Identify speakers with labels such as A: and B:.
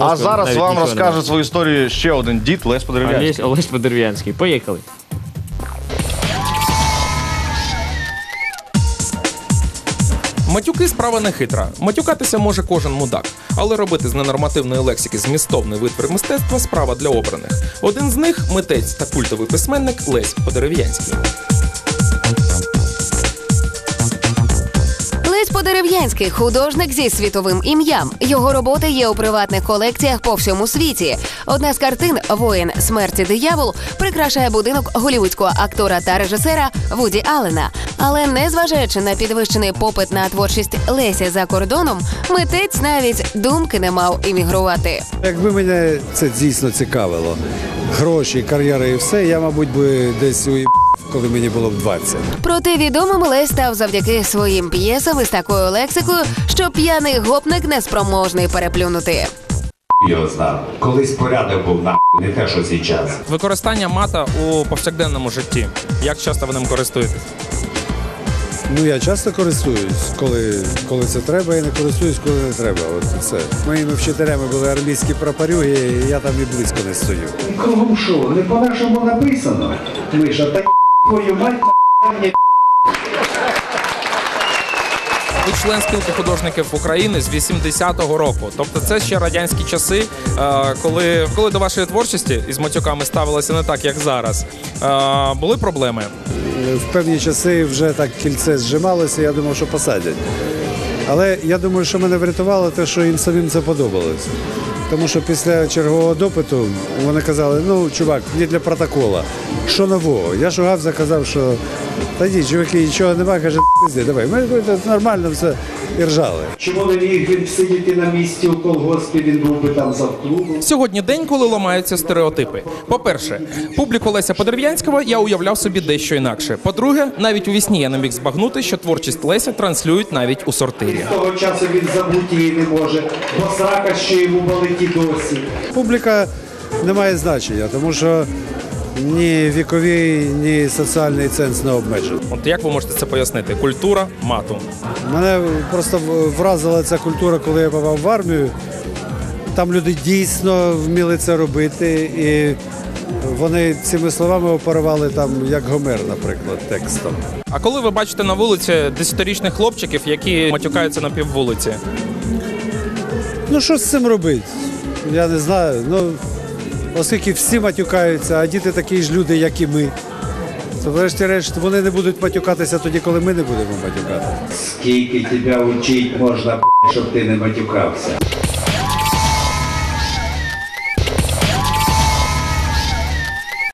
A: мозку
B: А зараз
A: навіть
B: вам
A: нічого
B: розкаже
A: немає.
B: свою історію ще один дід Лесь Подерев'янський.
A: Олесь, Олесь Подерев'янський. Поїхали.
C: Матюки справа не хитра. Матюкатися може кожен мудак, але робити з ненормативної лексики змістовний витвір мистецтва справа для обраних. Один з них митець та культовий письменник Лесь Подерев'янський.
D: Лесь художник зі світовим ім'ям. Його роботи є у приватних колекціях по всьому світі. Одна з картин Воїн смерті диявол прикрашає будинок голівудського актора та режисера Вуді Аллена. Але незважаючи на підвищений попит на творчість Леся за кордоном, митець навіть думки не мав іммігрувати.
E: Якби мене це дійсно цікавило, гроші, кар'єра і все, я, мабуть, би десь у коли мені було б 20.
D: Проте відомим Лесь став завдяки своїм п'єсам із такою лексикою, що п'яний гопник неспроможний переплюнути.
F: Його знав. Колись порядок був на не те, що зараз.
C: Використання мата у повсякденному житті. Як часто ви ним користуєтесь?
E: Ну я часто користуюсь, коли, коли це треба, і не користуюсь, коли не треба. От і все. Моїми вчителями були армійські прапорюги, і я там і близько не стою.
F: Кругом що? Не по-нашому написано. Миша, та твою мать, мені
C: Ви член спілки художників України з 80-го року. Тобто це ще радянські часи, е, коли, коли до вашої творчості із матюками ставилося не так, як зараз. Е, Були проблеми.
E: В певні часи вже так кільце зжималося, я думав, що посадять. Але я думаю, що мене врятувало те, що їм самим це подобалось. Тому що після чергового допиту вони казали, ну, чувак, не для протокола. Що нового? Я шугав, заказав, що та ні, чуваки, нічого немає, каже, пизди, давай. Ми це нормально все і ржали.
F: Чому не міг він сидіти на місці у колгоспі, він був би там завклубом?
C: Сьогодні день, коли ламаються стереотипи. По-перше, публіку Леся Подерев'янського я уявляв собі дещо інакше. По-друге, навіть у вісні я не міг збагнути, що творчість Леся транслюють навіть у сортирі.
F: З того часу він забути її не може, бо срака ще йому болить і досі.
E: Публіка не має значення, тому що ні віковий, ні соціальний ценз не обмежений.
C: От як ви можете це пояснити? Культура мату.
E: Мене просто вразила ця культура, коли я попав в армію. Там люди дійсно вміли це робити, і вони цими словами оперували там, як Гомер, наприклад, текстом.
C: А коли ви бачите на вулиці десятирічних хлопчиків, які матюкаються на піввулиці,
E: Ну що з цим робити? Я не знаю. Ну, оскільки всі матюкаються, а діти такі ж люди, як і ми. То врешті-решт вони не будуть матюкатися тоді, коли ми не будемо матюкати.
F: Скільки тебе вчити можна, щоб ти не матюкався.